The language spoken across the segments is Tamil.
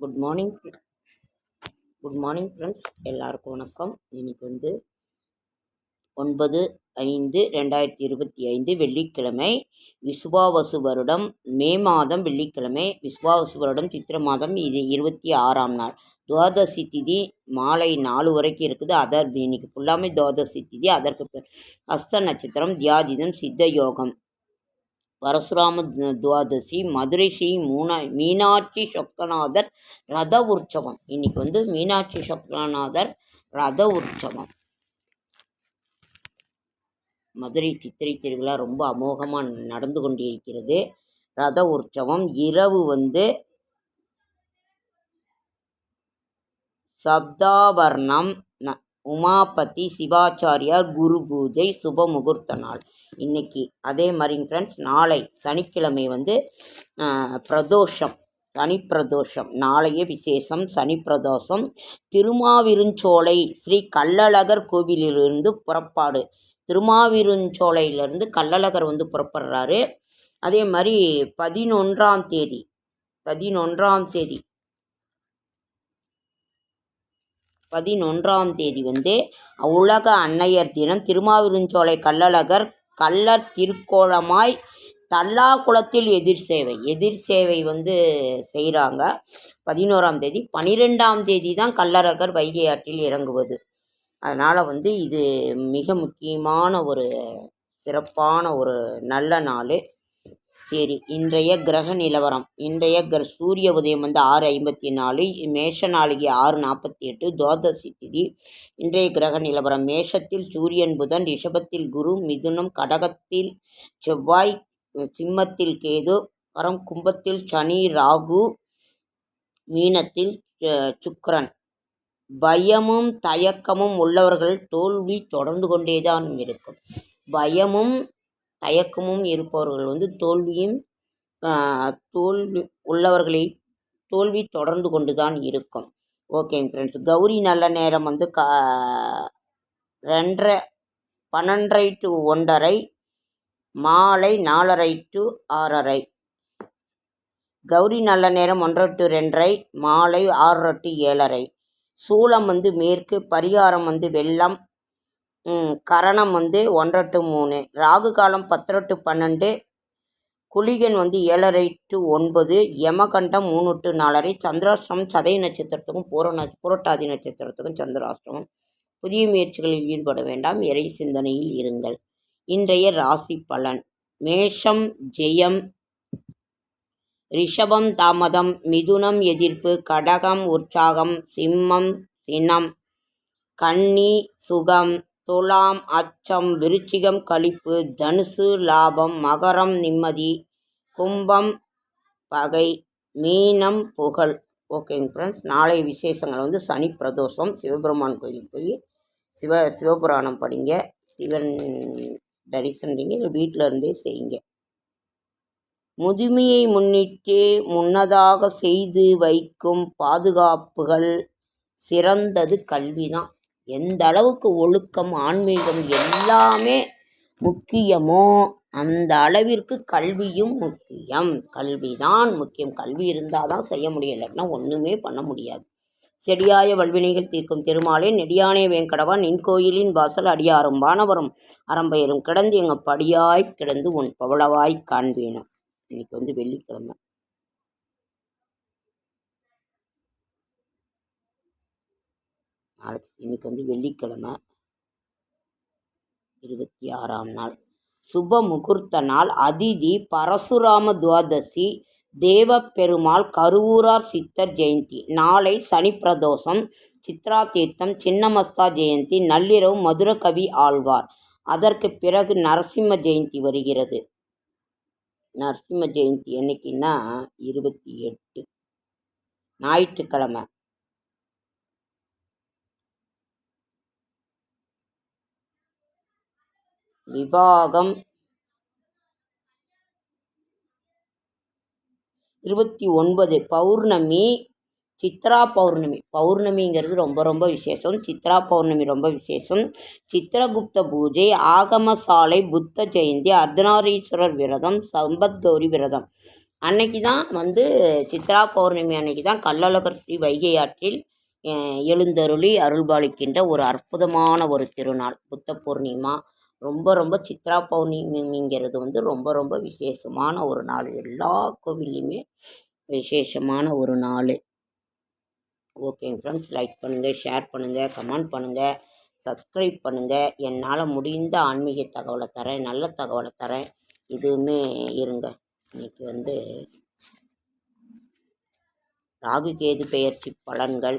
Good morning good morning friends எல்லாருக்கும் வணக்கம். இன்னைக்கு வந்து ஒன்பது ஐந்து ரெண்டாயிரத்தி இருபத்தி ஐந்து வெள்ளிக்கிழமை விசுவாவசு வருடம் மே மாதம் வெள்ளிக்கிழமை விசுவாவசு வருடம் சித்திர மாதம் இது இருபத்தி ஆறாம் நாள். துவாதசி திதி மாலை நாலு வரைக்கும் இருக்குது. அதர் இன்னைக்கு ஃபுல்லாமே துவாதசி திதி. அதற்கு அஸ்த ஹஸ்த நட்சத்திரம் தியாஜிதம் சித்த யோகம். பரசுராம துவாதசி மதுரை ஸ்ரீ மூனா மீனாட்சி சொக்கநாதர் ரத உற்சவம். இன்னைக்கு வந்து மீனாட்சி சொக்கநாதர் ரத உற்சவம். மதுரை சித்திரை திருவிழா ரொம்ப அமோகமாக நடந்து கொண்டிருக்கிறது. ரத உற்சவம் இரவு வந்து சப்தாபர்ணம் ந- உமாபதி சிவாச்சாரியார் குரு பூஜை சுப முகூர்த்த நாள். இன்னைக்கு அதே மாதிரி ஃப்ரெண்ட்ஸ் நாளை சனிக்கிழமை வந்து பிரதோஷம். சனி பிரதோஷம் நாளைய விசேஷம். சனி பிரதோஷம் திருமாவிருஞ்சோலை ஸ்ரீ கள்ளழகர் கோவிலிலிருந்து புறப்பாடு. திருமாவிருஞ்சோலையிலிருந்து கள்ளழகர் வந்து புறப்படுறாரு. அதே மாதிரி பதினொன்றாம் தேதி பதினொன்றாம் தேதி பதினொன்றாம் தேதி வந்து உலக அன்னையர் தினம் திருமாவிருஞ்சோலை கள்ளழகர் கள்ளர் திருக்கோலமாய் தல்லாகுளத்தில் எதிர் சேவை எதிர் சேவை வந்து செய்கிறாங்க பதினோராம் தேதி பன்னிரெண்டாம் தேதி தான் கள்ளழகர் வைகை ஆற்றில் இறங்குவது. அதனால் வந்து இது மிக முக்கியமான ஒரு சிறப்பான ஒரு நல்ல நாள். சரி. இன்றைய கிரக நிலவரம். இன்றைய கிர சூரிய உதயம் வந்து ஆறு ஐம்பத்தி நாலு மேஷ நாளிகை ஆறு நாற்பத்தி எட்டு துவாதசி திதி. இன்றைய கிரக நிலவரம். மேஷத்தில் சூரியன் புதன் ரிஷபத்தில் குரு மிதுனம் கடகத்தில் செவ்வாய் சிம்மத்தில் கேது வரம் கும்பத்தில் சனி ராகு மீனத்தில் சுக்கரன். பயமும் தயக்கமும் உள்ளவர்கள் தோல்வி தொடர்ந்து கொண்டேதான் இருக்கும். பயமும் தயக்கமும் இருப்பவர்கள் வந்து தோல்வியும் தோல்வி உள்ளவர்களை தோல்வி தொடர்ந்து கொண்டு தான் இருக்கும். ஓகேங்க ஃப்ரெண்ட்ஸ் கௌரி நல்ல நேரம் வந்து கா ரெண்டரை பன்னெண்டரை டு ஒன்றரை மாலை நாலரை டு ஆறரை. கௌரி நல்ல நேரம் ஒன்றரை டு ரெண்டரை மாலை ஆறரை டு ஏழரை. சூளம் வந்து மேற்கு பரிகாரம் வந்து வெள்ளம் கரணம் வந்து ஒன்றரை டு மூணு ராகு காலம் பத்தரை டு பன்னெண்டு. குளிகன் வந்து ஏழரை டு ஒன்பது. யமகண்டம் மூணு டு நாலரை. சந்திராஷ்டிரமம் சதய நட்சத்திரத்துக்கும் பூர புரட்டாதி நட்சத்திரத்துக்கும் சந்திராஷ்டிரமம் புதிய முயற்சிகளில் ஈடுபட வேண்டாம். இறை சிந்தனையில் இருங்கள். இன்றைய ராசி பலன். மேஷம் ஜெயம் ரிஷபம் தாமதம் மிதுனம் எதிர்ப்பு கடகம் உற்சாகம் சிம்மம் சினம் கன்னி சுகம் துலாம் அச்சம் விருச்சிகம் களிப்பு தனுசு லாபம் மகரம் நிம்மதி கும்பம் பகை மீனம் புகழ். ஓகேங்க ஃப்ரெண்ட்ஸ் நாளைய விசேஷங்கள் வந்து சனி பிரதோஷம். சிவபெருமான் கோயிலுக்கு போய் சிவ சிவபுராணம் படிங்க. சிவன் தரிசனிங்க இல்லை வீட்டில் இருந்தே செய்யுங்க. முதுமையை முன்னிட்டு முன்னதாக செய்து வைக்கும் பாதுகாப்புகள் சிறந்தது கல்வி தான் எந்த அளவுக்கு ஒழுக்கம் ஆன்மீகம் எல்லாமே முக்கியமோ அந்த அளவிற்கு கல்வியும் முக்கியம். கல்வி தான் முக்கியம். கல்வி இருந்தால் தான் செய்ய முடியும். இல்லாட்டினா ஒன்றுமே பண்ண முடியாது. செடியாய வல்வினைகள் தீர்க்கும் திருமாலே நெடியானே வேங்கடவா நின் கோயிலின் வாசல் அடியாரும் வானவரும் அரம்பெயரும் கிடந்து எங்கள் படியாய் கிடந்து உன் பவளவாய் காண்பேனும். இன்னைக்கு வந்து வெள்ளிக்கிழமை. நாளைக்கு இன்னைக்கு வந்து வெள்ளிக்கிழமை இருபத்தி ஆறாம் நாள். சுப முகூர்த்த நாள் அதிதி பரசுராம துவாதசி தேவப்பெருமாள் கருவூரார் சித்தர் ஜெயந்தி. நாளை சனி பிரதோஷம் சித்ரா தீர்த்தம் சின்னமஸ்தா ஜெயந்தி நள்ளிரவு மதுரகவி ஆழ்வார். அதற்கு பிறகு நரசிம்ம ஜெயந்தி வருகிறது. நரசிம்ம ஜெயந்தி என்னைக்குன்னா இருபத்தி எட்டு. ஞாயிற்றுக்கிழமை. விவாகம் இருபத்தி ஒன்பது பௌர்ணமி. சித்ரா பௌர்ணமி. பௌர்ணமிங்கிறது ரொம்ப ரொம்ப விசேஷம். சித்ரா பௌர்ணமி ரொம்ப விசேஷம். சித்திரகுப்த பூஜை ஆகமசாலை புத்த ஜெயந்தி அர்த்தநாரீஸ்வரர் விரதம் சம்பத் கௌரி விரதம். அன்னைக்கு தான் வந்து சித்ரா பௌர்ணமி அன்னைக்கு தான் கள்ளழகர் ஸ்ரீ வைகை ஆற்றில் எழுந்தருளி அருள்பாலிக்கின்ற ஒரு அற்புதமான ஒரு திருநாள் புத்த பூர்ணிமா. ரொம்ப ரொம்ப சித்ரா பௌர்ணமிங்கிறது வந்து ரொம்ப ரொம்ப விசேஷமான ஒரு நாள். எல்லா கோவில்லையுமே விசேஷமான ஒரு நாள். ஓகேங்க ஃப்ரெண்ட்ஸ் லைக் பண்ணுங்கள் ஷேர் பண்ணுங்கள் கமெண்ட் பண்ணுங்கள் சப்ஸ்கிரைப் பண்ணுங்கள் என்னால் முடிந்த ஆன்மீக தகவலை தரேன் நல்ல தகவலை தரேன். இதுவுமே இருங்க. இன்னைக்கு வந்து ராகு கேது பெயர்ச்சி பலன்கள்.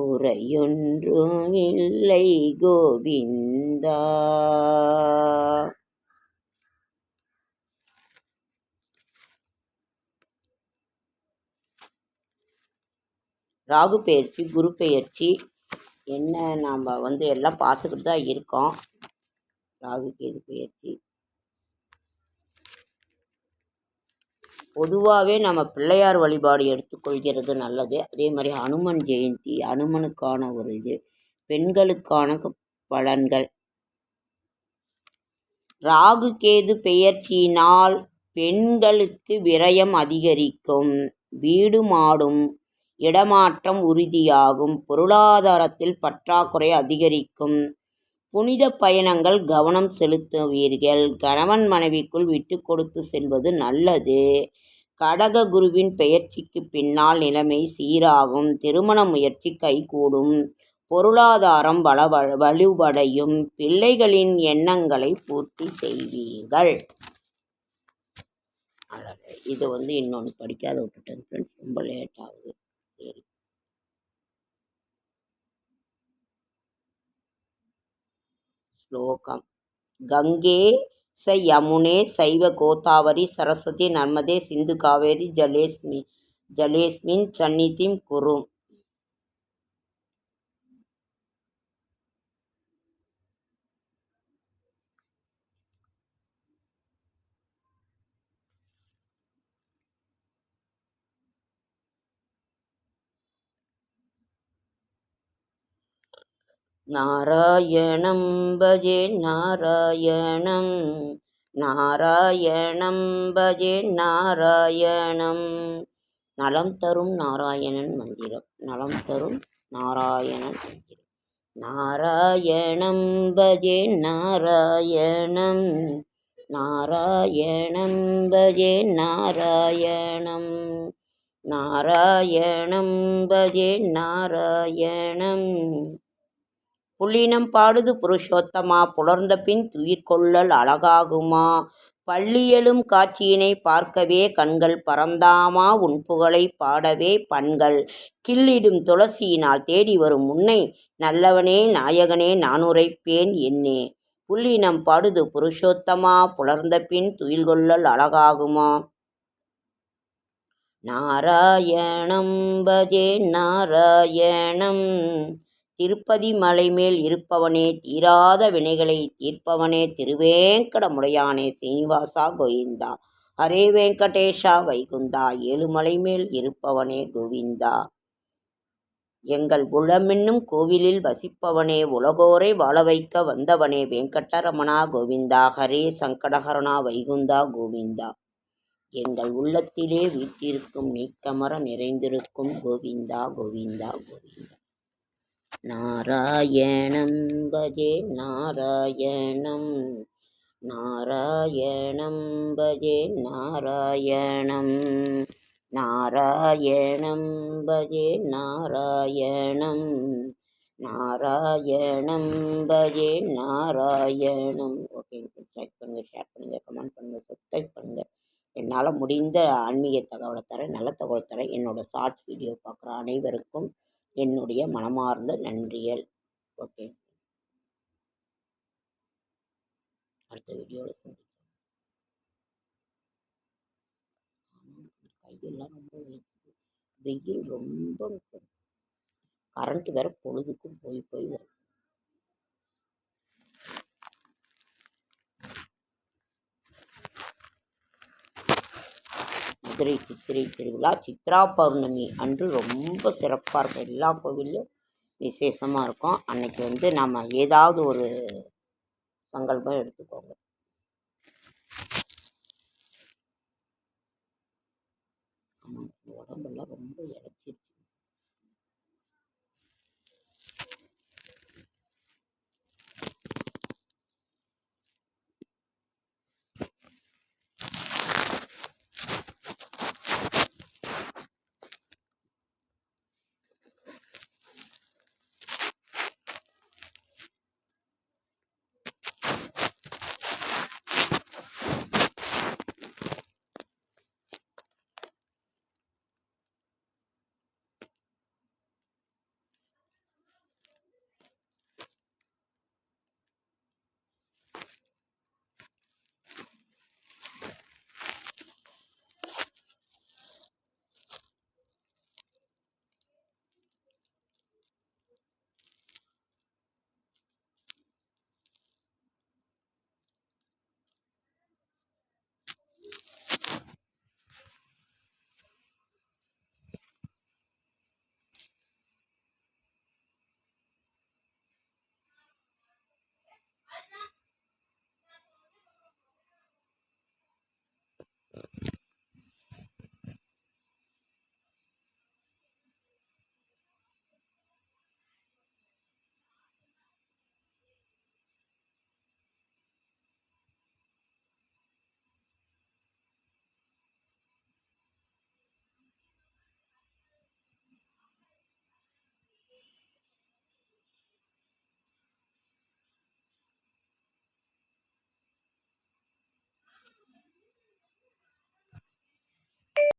குறையொன்றும் இல்லை கோவிந்தா. ராகு பயிற்சி குரு பயிற்சி என்ன நாம் வந்து எல்லாம் பார்த்துக்கிட்டு தான் இருக்கோம். ராகு கேது பெயர்ச்சி. பொதுவாகவே நம்ம பிள்ளையார் வழிபாடு எடுத்துக்கொள்கிறது நல்லது. அதே மாதிரி அனுமன் ஜெயந்தி அனுமனுக்கான ஒரு இது பெண்களுக்கான பலன்கள். ராகு கேது பெயர்ச்சியினால் பெண்களுக்கு விரயம் அதிகரிக்கும். வீடு மாடும் இடமாற்றம் உறுதியாகும். பொருளாதாரத்தில் பற்றாக்குறை அதிகரிக்கும். புனித பயணங்கள் கவனம் செலுத்துவீர்கள். கணவன் மனைவிக்குள் விட்டு கொடுத்து செல்வது நல்லது. கடக குருவின் பெயர்ச்சிக்கு பின்னால் நிலைமை சீராகும். திருமண முயற்சி கைகூடும். பொருளாதாரம் வள வலுவடையும். பிள்ளைகளின் எண்ணங்களை பூர்த்தி செய்வீர்கள். இது வந்து இன்னொன்று படிக்காத விட்டுட்டேன் ஃப்ரெண்ட்ஸ் ரொம்ப லேட் ஆகும் சரி ஸ்லோகம். கங்கே ச யமுனே சைவ கோதாவரி சரஸ்வதி நர்மதே சிந்து காவேரி ஜலேஸ்மி ஜலேஸ்மின் சந்நிதிம் குரும். நாராயணம் பஜே நாராயணம். நாராயணம் பஜே நாராயணம். நலம் தரும் நாராயணன் மந்திரம். நலம் தரும் நாராயணன் மந்திரம். நாராயணம் பஜே நாராயணம். நாராயணம் பஜே நாராயணம். நாராயணம் பஜே நாராயணம். புள்ளினம் பாடுது புருஷோத்தமா புலர்ந்த பின் துயிர்கொள்ளல் அழகாகுமா? பள்ளியலும் காட்சியினை பார்க்கவே கண்கள் பறந்தாமா? உன் புகழை பாடவே பண்கள் கிள்ளிடும் துளசியினால் தேடி வரும் முன்னை நல்லவனே நாயகனே நான் உரைப்பேன் என்னே. புள்ளினம் பாடுது புருஷோத்தமா புலர்ந்த பின் துயில்கொள்ளல் அழகாகுமா? நாராயணம் பஜே நாராயணம் திருப்பதி மலை மேல் இருப்பவனே தீராத வினைகளை தீர்ப்பவனே திருவேங்கடமுடையானே சீனிவாசா கோவிந்தா. ஹரே வெங்கடேஷா வைகுந்தா ஏழுமலை மேல் இருப்பவனே கோவிந்தா. எங்கள் உளமென்னும் கோவிலில் வசிப்பவனே உலகோரை வாழ வைக்க வந்தவனே வெங்கடரமணா கோவிந்தா. ஹரே சங்கடஹரணா வைகுந்தா கோவிந்தா. எங்கள் உள்ளத்திலே வீற்றிருக்கும் நீக்கமர நிறைந்திருக்கும் கோவிந்தா கோவிந்தா கோவிந்தா. நாராயணம் பஜே நாராயணம். நாராயணம் பஜே நாராயணம். நாராயணம் பஜே நாராயணம். நாராயணம் பஜே நாராயணம். ஓகே லைக் பண்ணுங்கள் ஷேர் பண்ணுங்கள் கமெண்ட் பண்ணுங்கள் சப்ஸ்கிரைப் பண்ணுங்கள் என்னால் முடிந்த ஆன்மீக தகவலை தரேன் நல்ல தகவல் தரேன். என்னோடய ஷார்ட்ஸ் வீடியோ பார்க்குற அனைவருக்கும் என்னுடைய மனமார்ந்த நன்றிகள். ஓகே அடுத்த வீடியோவில் சந்திக்கிறேன் கையெல்லாம் ரொம்ப வெயில் ரொம்ப கரண்ட் வேற பொழுதுக்கும் போய் போய் வரும் சித்திரை சித்திரை திருவிழா சித்ரா பௌர்ணமி அன்று ரொம்ப சிறப்பாக இருக்கும். எல்லா கோவில்லையும் விசேஷமாக இருக்கும். அன்னைக்கு வந்து நம்ம ஏதாவது ஒரு சங்கல்பம் எடுத்துக்கோங்க. உடம்பெல்லாம் ரொம்ப இறச்சிருச்சு.